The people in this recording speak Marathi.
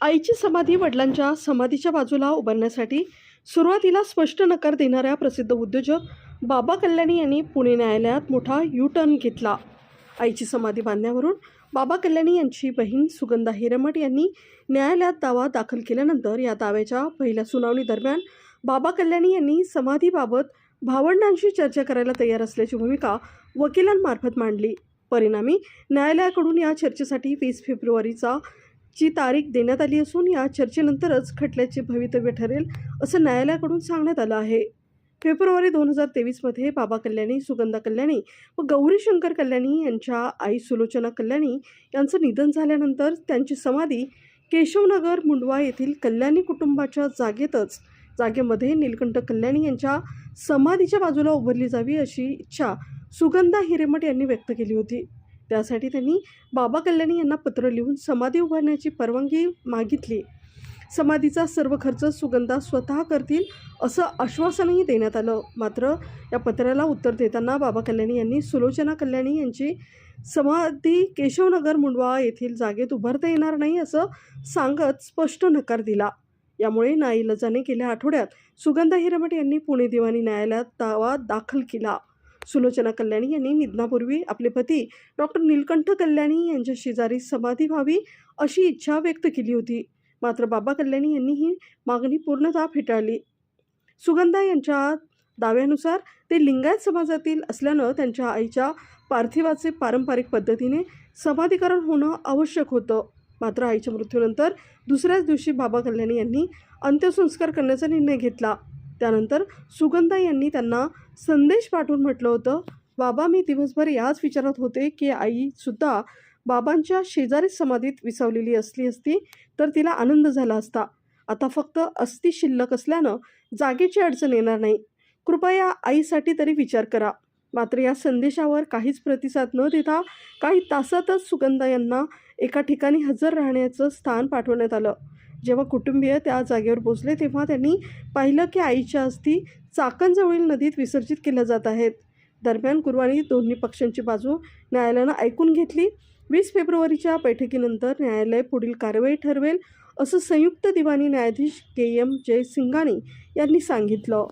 आईची समाधी वडिलांच्या समाधीच्या बाजूला उभारण्यासाठी सुरुवातीला स्पष्ट नकार देणाऱ्या प्रसिद्ध उद्योजक बाबा कल्याणी यांनी पुणे न्यायालयात मोठा यू टर्न घेतला. आईची समाधी बांधण्यावरून बाबा कल्याणी यांची बहीण सुगंधा हिरमट यांनी न्यायालयात दावा दाखल केल्यानंतर या दाव्याच्या पहिल्या सुनावणी दरम्यान बाबा कल्याणी यांनी समाधीबाबत भावंडांशी चर्चा करायला तयार असल्याची भूमिका वकिलांमार्फत मांडली. परिणामी न्यायालयाकडून या चर्चेसाठी वीस फेब्रुवारीचा ची तारीख देण्यात आली असून या चर्चेनंतरच खटल्याचे भवितव्य ठरेल असं न्यायालयाकडून सांगण्यात आलं आहे. फेब्रुवारी दोन हजार तेवीसमध्ये बाबा कल्याणी सुगंधा कल्याणी व गौरीशंकर कल्याणी यांच्या आई सुलोचना कल्याणी यांचं निधन झाल्यानंतर त्यांची समाधी केशवनगर मुंडवा येथील कल्याणी कुटुंबाच्या जागेतच जागेमध्ये नीलकंठ कल्याणी यांच्या समाधीच्या बाजूला उभारली जावी अशी इच्छा सुगंधा हिरेमठ यांनी व्यक्त केली होती. त्यासाठी त्यांनी बाबा कल्याणी यांना पत्र लिहून समाधी उभारण्याची परवानगी मागितली. समाधीचा सर्व खर्च सुगंधा स्वतः करतील असं आश्वासनही देण्यात आलं. मात्र या पत्राला उत्तर देताना बाबा कल्याणी यांनी सुलोचना कल्याणी यांची समाधी केशवनगर मुंडवा येथील जागेत उभारता येणार नाही असं सांगत स्पष्ट नकार दिला. यामुळे नाईलजाने गेल्या आठवड्यात सुगंधा हिरमट यांनी पुणे दिवाणी न्यायालयात दावा दाखल केला. सुलोचना कल्याणी यांनी निधनापूर्वी आपले पती डॉक्टर नीलकंठ कल्याणी यांच्या शेजारी समाधी व्हावी अशी इच्छा व्यक्त केली होती. मात्र बाबा कल्याणी यांनी ही मागणी पूर्णतः फेटाळली. सुगंधा यांच्या दाव्यानुसार ते लिंगायत समाजातील असल्यानं त्यांच्या आईच्या पार्थिवाचे पारंपरिक पद्धतीने समाधीकरण होणं आवश्यक होतं. मात्र आईच्या मृत्यूनंतर दुसऱ्याच दिवशी बाबा कल्याणी यांनी अंत्यसंस्कार करण्याचा निर्णय घेतला. त्यानंतर सुगंधा यांनी त्यांना संदेश पाठवून म्हटलं होतं बाबा मी दिवसभर याच विचारात होते की आईसुद्धा बाबांच्या शेजारीच समाधीत विसावलेली असली असती तर तिला आनंद झाला असता. आता फक्त अस्थि शिल्लक असल्यानं जागेची अडचण येणार नाही. कृपया आईसाठी तरी विचार करा. मात्र या संदेशावर काहीच प्रतिसाद न देता काही तासातच सुगंधा यांना एका ठिकाणी हजर राहण्याचं स्थान पाठवण्यात आलं. जेव्हा कुटुंबीय त्या जागेवर पोचले तेव्हा त्यांनी पाहिलं की आईच्या अस्थी चाकणजवळील नदीत विसर्जित केल्या जात आहेत. दरम्यान गुरुवारी दोन्ही पक्षांची बाजू न्यायालयानं ऐकून घेतली. वीस फेब्रुवारीच्या बैठकीनंतर न्यायालय पुढील कारवाई ठरवेल असं संयुक्त दिवाणी न्यायाधीश के एम जयसिंगानी यांनी सांगितलं.